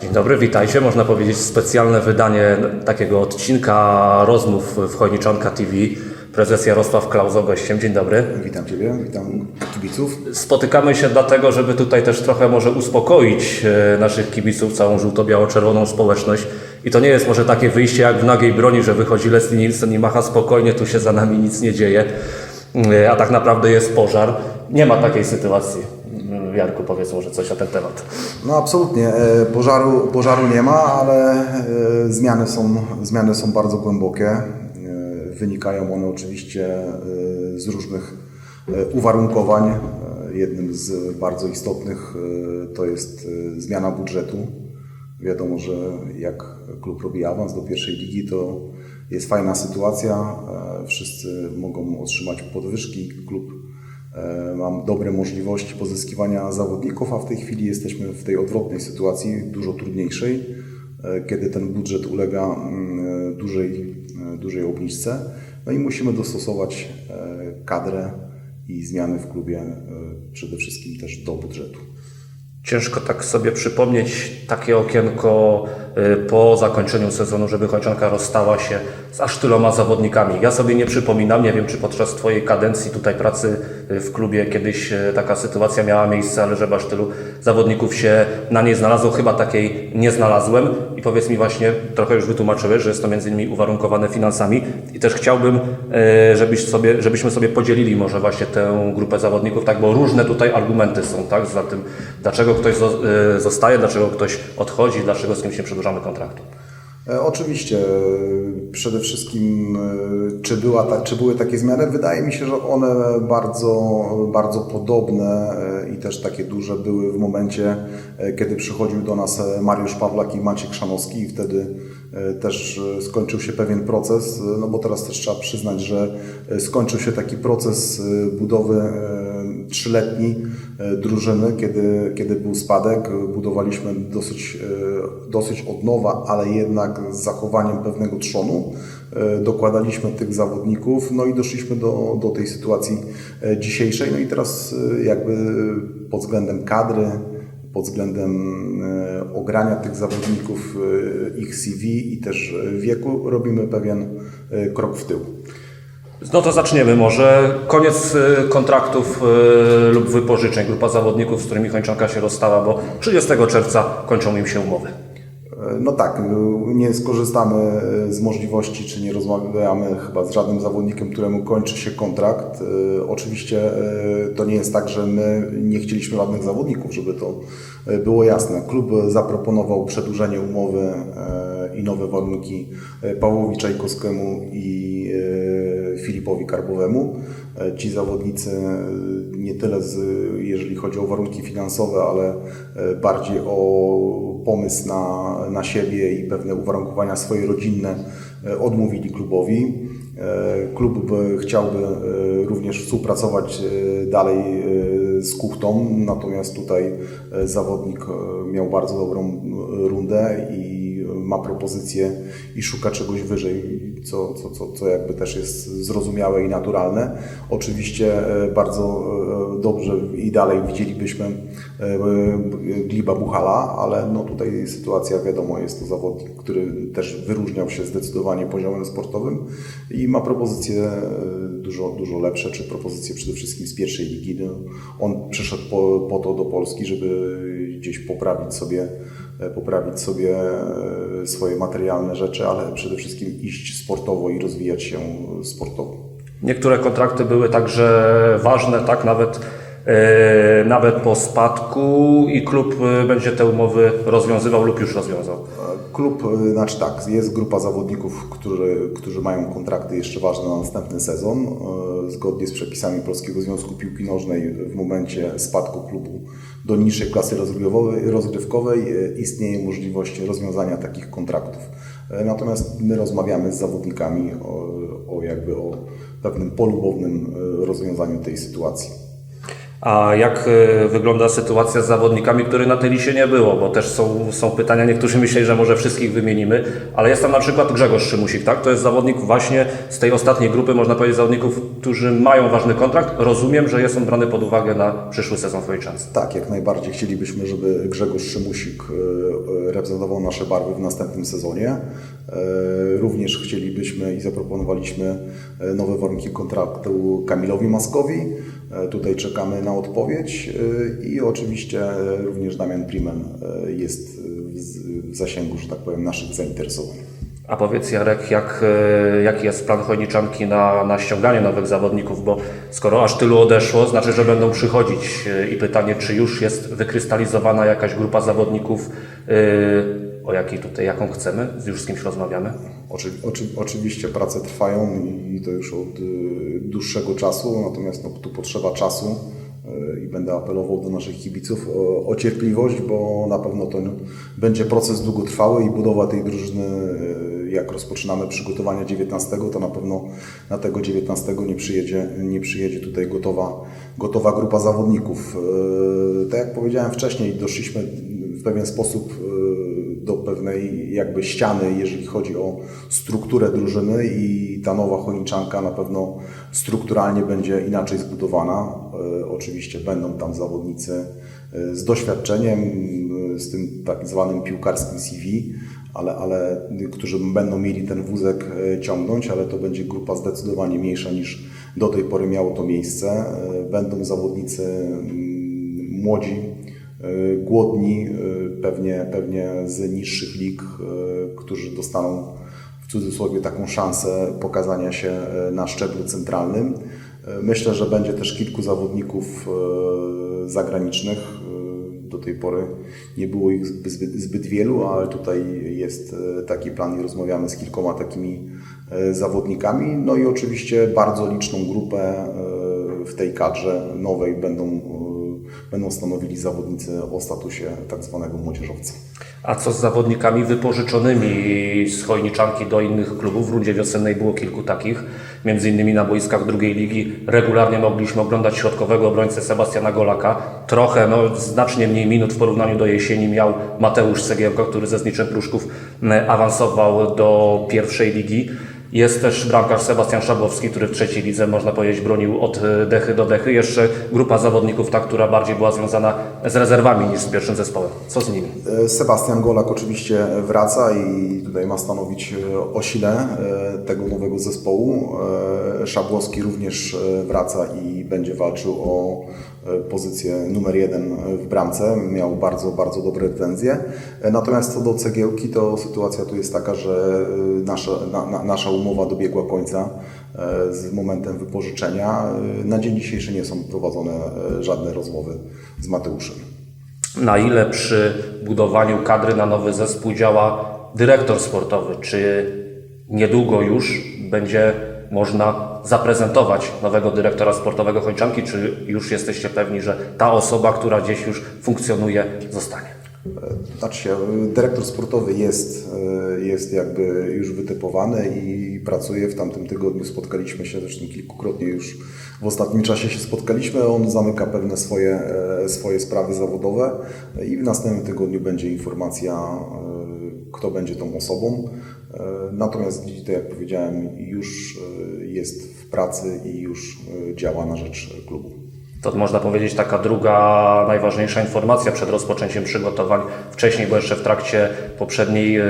Dzień dobry, witajcie. Można powiedzieć specjalne wydanie takiego odcinka rozmów w Chojniczonka TV. Prezes Jarosław Klauzo gościem. Dzień dobry. Witam Ciebie, witam kibiców. Spotykamy się dlatego, żeby tutaj też trochę może uspokoić e, naszych kibiców, całą żółto-biało-czerwoną społeczność. I to nie jest może takie wyjście jak w nagiej broni, że wychodzi Leslie Nielsen i macha spokojnie, tu się za nami nic nie dzieje, E, a tak naprawdę jest pożar. Nie ma takiej sytuacji. Jarku, powiedz może coś na ten temat. No absolutnie, e, pożaru, pożaru nie ma, ale e, zmiany są, zmiany są bardzo głębokie. E, Wynikają one oczywiście z różnych uwarunkowań. Jednym z bardzo istotnych to jest zmiana budżetu. Wiadomo, że jak klub robi awans do pierwszej ligi, to jest fajna sytuacja. Wszyscy mogą otrzymać podwyżki. Klub mam dobre możliwości pozyskiwania zawodników, a w tej chwili jesteśmy w tej odwrotnej sytuacji, dużo trudniejszej, e, kiedy ten budżet ulega mm, dużej, e, dużej obniżce. No i musimy dostosować e, kadrę i zmiany w klubie e, przede wszystkim też do budżetu. Ciężko tak sobie przypomnieć takie okienko po zakończeniu sezonu, żeby Chojczanka rozstała się z aż tyloma zawodnikami. Ja sobie nie przypominam, nie wiem czy podczas Twojej kadencji tutaj pracy w klubie kiedyś y, taka sytuacja miała miejsce, ale żeby aż tylu zawodników się na niej znalazło, chyba takiej nie znalazłem. I powiedz mi właśnie, trochę już wytłumaczyłeś, że jest to między innymi uwarunkowane finansami i też chciałbym, y, żebyś sobie, żebyśmy sobie podzielili może właśnie tę grupę zawodników, tak, bo różne tutaj argumenty są, tak, za tym, dlaczego ktoś zo- y, zostaje, dlaczego ktoś odchodzi, dlaczego z kimś nie przedłużamy kontraktu. E, Oczywiście, e, przede wszystkim, e, czy, była ta, czy były takie zmiany? Wydaje mi się, że one bardzo, bardzo podobne i też takie duże były w momencie, kiedy przychodził do nas Mariusz Pawlak i Maciek Szanowski i wtedy też skończył się pewien proces, no bo teraz też trzeba przyznać, że skończył się taki proces budowy trzyletni e, drużyny, kiedy, kiedy był spadek. Budowaliśmy dosyć, e, dosyć od nowa, ale jednak z zachowaniem pewnego trzonu. E, Dokładaliśmy tych zawodników, no i doszliśmy do, do tej sytuacji dzisiejszej. No i teraz jakby pod względem kadry, pod względem ogrania tych zawodników, ich CV i też wieku robimy pewien krok w tył. No to zaczniemy może. Koniec y, kontraktów y, lub wypożyczeń. Grupa zawodników, z którymi Chończanka się rozstała, bo 30 czerwca kończą im się umowy. No tak, nie skorzystamy z możliwości, czy nie rozmawiamy chyba z żadnym zawodnikiem, któremu kończy się kontrakt. E, Oczywiście e, to nie jest tak, że my nie chcieliśmy żadnych zawodników, żeby to e, było jasne. Klub zaproponował przedłużenie umowy e, i nowe warunki e, Pawłowi Czajkowskiemu i e, Filipowi Karbowemu. E, Ci zawodnicy e, nie tyle, z, jeżeli chodzi o warunki finansowe, ale e, bardziej o pomysł na, na siebie i pewne uwarunkowania swoje rodzinne odmówili klubowi. Klub by, chciałby również współpracować dalej z Kuchtą, natomiast tutaj zawodnik miał bardzo dobrą rundę i ma propozycję i szuka czegoś wyżej, co, co, co, co jakby też jest zrozumiałe i naturalne. Oczywiście e, bardzo e, dobrze i dalej widzielibyśmy e, Gliba Buchala, ale no tutaj sytuacja wiadomo, jest to zawodnik, który też wyróżniał się zdecydowanie poziomem sportowym i ma propozycje dużo, dużo lepsze, czy propozycje przede wszystkim z pierwszej ligi. No, on przyszedł po, po to do Polski, żeby gdzieś poprawić sobie e, poprawić sobie e, swoje materialne rzeczy, ale przede wszystkim iść sportowo i rozwijać się sportowo. Niektóre kontrakty były także ważne, tak, nawet, nawet po spadku i klub e, będzie te umowy rozwiązywał lub już rozwiązał. Klub, y, znaczy tak, jest grupa zawodników, którzy, którzy mają kontrakty jeszcze ważne na następny sezon. Zgodnie z przepisami Polskiego Związku Piłki Nożnej w momencie spadku klubu do niższej klasy rozgrywkowej, istnieje możliwość rozwiązania takich kontraktów. Natomiast my rozmawiamy z zawodnikami o, o jakby o pewnym polubownym rozwiązaniu tej sytuacji. A jak y, wygląda sytuacja z zawodnikami, których na tej liście nie było? Bo też są, są pytania, niektórzy myśleli, że może wszystkich wymienimy, ale jest tam na przykład Grzegorz Szymusik, tak? To jest zawodnik właśnie z tej ostatniej grupy, można powiedzieć, zawodników, którzy mają ważny kontrakt. Rozumiem, że jest on brany pod uwagę na przyszły sezon w Chojniczance. Tak, jak najbardziej chcielibyśmy, żeby Grzegorz Szymusik e, e, reprezentował nasze barwy w następnym sezonie. E, Również chcielibyśmy i zaproponowaliśmy e, nowe warunki kontraktu Kamilowi Maskowi. E, Tutaj czekamy na odpowiedź e, i oczywiście również Damian Primen e, jest w zasięgu, że tak powiem, naszych zainteresowań. A powiedz Jarek, jak, jaki jest plan Chojniczanki na, na ściąganie nowych zawodników, bo skoro aż tylu odeszło, znaczy, że będą przychodzić i pytanie, czy już jest wykrystalizowana jakaś grupa zawodników, e, o jakiej tutaj, jaką chcemy, już z kimś rozmawiamy? Oczy, oczy, oczywiście prace trwają i to już od y, dłuższego czasu, natomiast no, tu potrzeba czasu y, i będę apelował do naszych kibiców o, o cierpliwość, bo na pewno to będzie proces długotrwały i budowa tej drużyny, y, jak rozpoczynamy przygotowania 19, to na pewno na tego 19 nie przyjedzie, nie przyjedzie tutaj gotowa, gotowa grupa zawodników. Tak jak powiedziałem wcześniej, doszliśmy w pewien sposób pewnej jakby ściany, jeżeli chodzi o strukturę drużyny i ta nowa Choniczanka na pewno strukturalnie będzie inaczej zbudowana. E, Oczywiście będą tam zawodnicy e, z doświadczeniem, e, z tym tak zwanym piłkarskim CV, ale, ale którzy będą mieli ten wózek ciągnąć, ale to będzie grupa zdecydowanie mniejsza niż do tej pory miało to miejsce. Będą zawodnicy mm, młodzi, głodni, e, pewnie, pewnie z niższych lig, e, którzy dostaną w cudzysłowie taką szansę pokazania się e, na szczeblu centralnym. E, Myślę, że będzie też kilku zawodników e, zagranicznych. E, Do tej pory nie było ich zbyt, zbyt, wielu, ale tutaj jest e, taki plan i rozmawiamy z kilkoma takimi e, zawodnikami. No i oczywiście bardzo liczną grupę e, w tej kadrze nowej będą, e, będą stanowili zawodnicy o statusie tak zwanego młodzieżowca. A co z zawodnikami wypożyczonymi z Chojniczanki do innych klubów? W rundzie wiosennej było kilku takich, między innymi na boiskach drugiej ligi. Regularnie mogliśmy oglądać środkowego obrońcę Sebastiana Golaka. Trochę, no znacznie mniej minut w porównaniu do jesieni miał Mateusz Cegiełko, który ze Zniczem Pruszków m, awansował do pierwszej ligi. Jest też bramkarz Sebastian Szabowski, który w trzeciej lidze, można powiedzieć, bronił od e, dechy do dechy. Jeszcze grupa zawodników, ta, która bardziej była związana z rezerwami niż z pierwszym zespołem. Co z nimi? E, Sebastian Golak oczywiście wraca i tutaj ma stanowić e, o sile tego nowego zespołu. Szabłowski również wraca i będzie walczył o pozycję numer jeden w bramce. Miał bardzo, bardzo dobre recenzje. Natomiast co do cegiełki, to sytuacja tu jest taka, że nasza, na, na, nasza umowa dobiegła końca e, z momentem wypożyczenia. E, Na dzień dzisiejszy nie są prowadzone e, żadne rozmowy z Mateuszem. na ile przy budowaniu kadry na nowy zespół działa dyrektor sportowy? Czy niedługo już będzie można zaprezentować nowego dyrektora sportowego Chończanki? Czy już jesteście pewni, że ta osoba, która gdzieś już funkcjonuje, zostanie? Znaczy się, dyrektor sportowy jest, e, jest jakby już wytypowany i pracuje. W tamtym tygodniu spotkaliśmy się, zresztą kilkukrotnie już w ostatnim czasie się spotkaliśmy. On zamyka pewne swoje, e, swoje sprawy zawodowe i w następnym tygodniu będzie informacja, e, kto będzie tą osobą. Natomiast tak jak powiedziałem, już jest w pracy i już działa na rzecz klubu. To można powiedzieć taka druga najważniejsza informacja przed rozpoczęciem przygotowań. Wcześniej, bo jeszcze w trakcie poprzedniej e,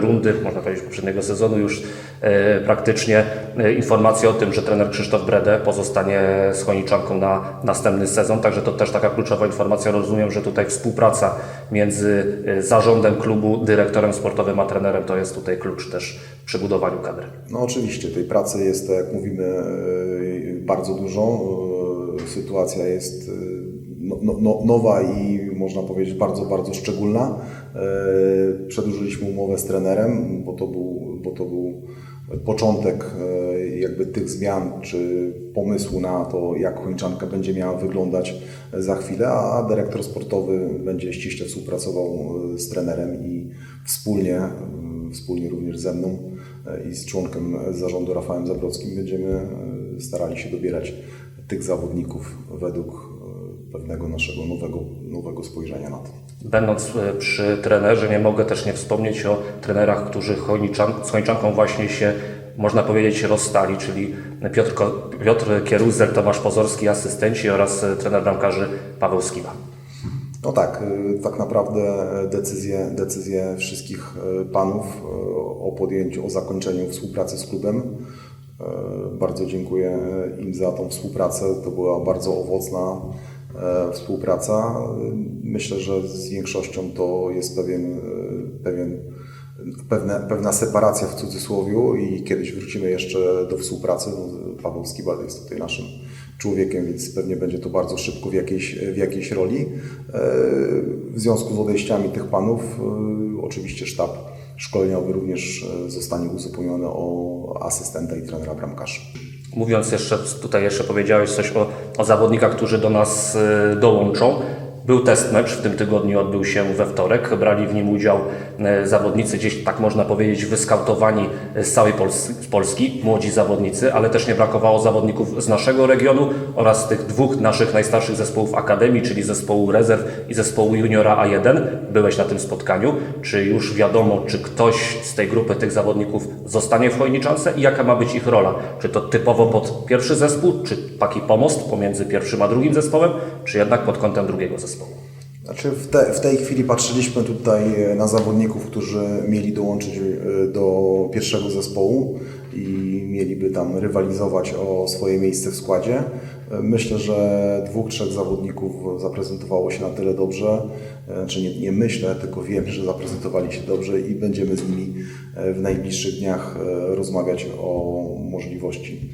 rundy, można powiedzieć poprzedniego sezonu już e, praktycznie e, informacja o tym, że trener Krzysztof Brede pozostanie z Choniczanką na następny sezon. Także to też taka kluczowa informacja. Rozumiem, że tutaj współpraca między zarządem klubu, dyrektorem sportowym a trenerem to jest tutaj klucz też przy budowaniu kadry. No oczywiście, tej pracy jest, jak mówimy, bardzo dużo. Sytuacja jest e, no, no, no, nowa i można powiedzieć bardzo, bardzo szczególna. E, Przedłużyliśmy umowę z trenerem, bo to był, bo to był początek e, jakby tych zmian, czy pomysłu na to, jak Chończanka będzie miała wyglądać za chwilę, a dyrektor sportowy będzie ściśle współpracował z trenerem i wspólnie, wspólnie również ze mną i z członkiem zarządu Rafałem Zabrockim będziemy starali się dobierać tych zawodników według, pewnego naszego nowego, nowego spojrzenia na to. Będąc e, przy trenerze, nie mogę też nie wspomnieć o trenerach, którzy z Chojniczanką właśnie się, można powiedzieć, rozstali, czyli Piotr, Piotr Kieruzel, Tomasz Pozorski, asystenci oraz e, trener bramkarzy Paweł Skiba. No tak, tak naprawdę decyzje, decyzje wszystkich panów o podjęciu, o zakończeniu współpracy z klubem. Y, Bardzo dziękuję im za tą współpracę. To była bardzo owocna e, współpraca. Myślę, że z większością to jest pewien, pewien pewne, pewna separacja w cudzysłowiu i kiedyś wrócimy jeszcze do współpracy. No, Paweł Skibal jest tutaj naszym człowiekiem, więc pewnie będzie to bardzo szybko w jakiejś, w jakiejś roli. E, W związku z odejściami tych panów e, oczywiście sztab szkoleniowy również e, zostanie uzupełniony o asystenta i trenera bramkarzy. Mówiąc jeszcze, tutaj jeszcze powiedziałeś coś o, o zawodnikach, którzy do nas e, dołączą. Był test mecz, w tym tygodniu odbył się we wtorek. Brali w nim udział e, zawodnicy, gdzieś tak można powiedzieć, wyskautowani z całej Polski, młodzi zawodnicy, ale też nie brakowało zawodników z naszego regionu oraz tych dwóch naszych najstarszych zespołów Akademii, czyli zespołu rezerw i zespołu juniora A1. Byłeś na tym spotkaniu. Czy już wiadomo, czy ktoś z tej grupy tych zawodników zostanie w Chojniczance i jaka ma być ich rola? Czy to typowo pod pierwszy zespół, czy taki pomost pomiędzy pierwszym a drugim zespołem, czy jednak pod kątem drugiego zespołu? Znaczy w, te, w tej chwili patrzyliśmy tutaj e, na zawodników, którzy mieli dołączyć e, do pierwszego zespołu i mieliby tam rywalizować o swoje miejsce w składzie. E, Myślę, że dwóch, trzech zawodników zaprezentowało się na tyle dobrze, e, czy nie, nie myślę, tylko wiem, że zaprezentowali się dobrze i będziemy z nimi w najbliższych dniach rozmawiać o możliwości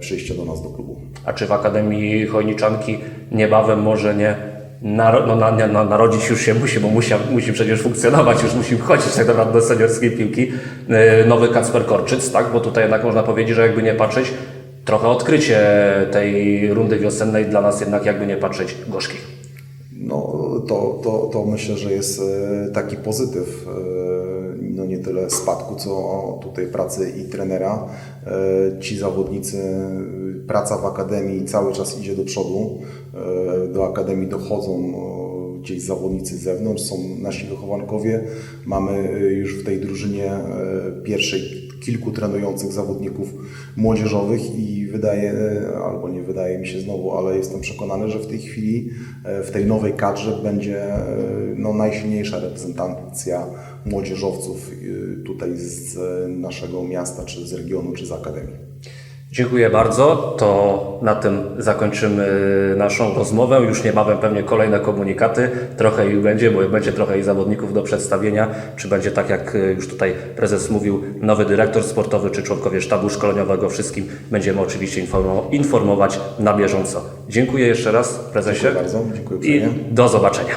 przyjścia do nas do klubu. A czy w Akademii Chojniczanki niebawem może nie naro- no, na, na, na, narodzić już się musi, bo musi, musi przecież funkcjonować, już musi wchodzić tak naprawdę do seniorskiej piłki, yy, nowy Kacper Korczyc, tak? Bo tutaj jednak można powiedzieć, że jakby nie patrzeć, trochę odkrycie tej rundy wiosennej dla nas jednak jakby nie patrzeć gorzki. No, to, to, to myślę, że jest e, taki pozytyw, e, no nie tyle spadku, co tutaj pracy i trenera. E, Ci zawodnicy, e, praca w akademii cały czas idzie do przodu. E, Do akademii dochodzą e, gdzieś zawodnicy z zewnątrz, są nasi wychowankowie. Mamy e, już w tej drużynie pierwszej kilku trenujących zawodników młodzieżowych i wydaje, albo nie wydaje mi się znowu, ale jestem przekonany, że w tej chwili w tej nowej kadrze będzie no, najsilniejsza reprezentacja młodzieżowców tutaj z naszego miasta, czy z regionu, czy z akademii. Dziękuję bardzo. To na tym zakończymy naszą rozmowę. Już niebawem pewnie kolejne komunikaty. Trochę ich będzie, bo będzie trochę i zawodników do przedstawienia. Czy będzie tak, jak y, już tutaj prezes mówił, nowy dyrektor sportowy, czy członkowie sztabu szkoleniowego. Wszystkim będziemy oczywiście informo- informować na bieżąco. Dziękuję jeszcze raz prezesie Dziękuję bardzo, dziękuję i do zobaczenia.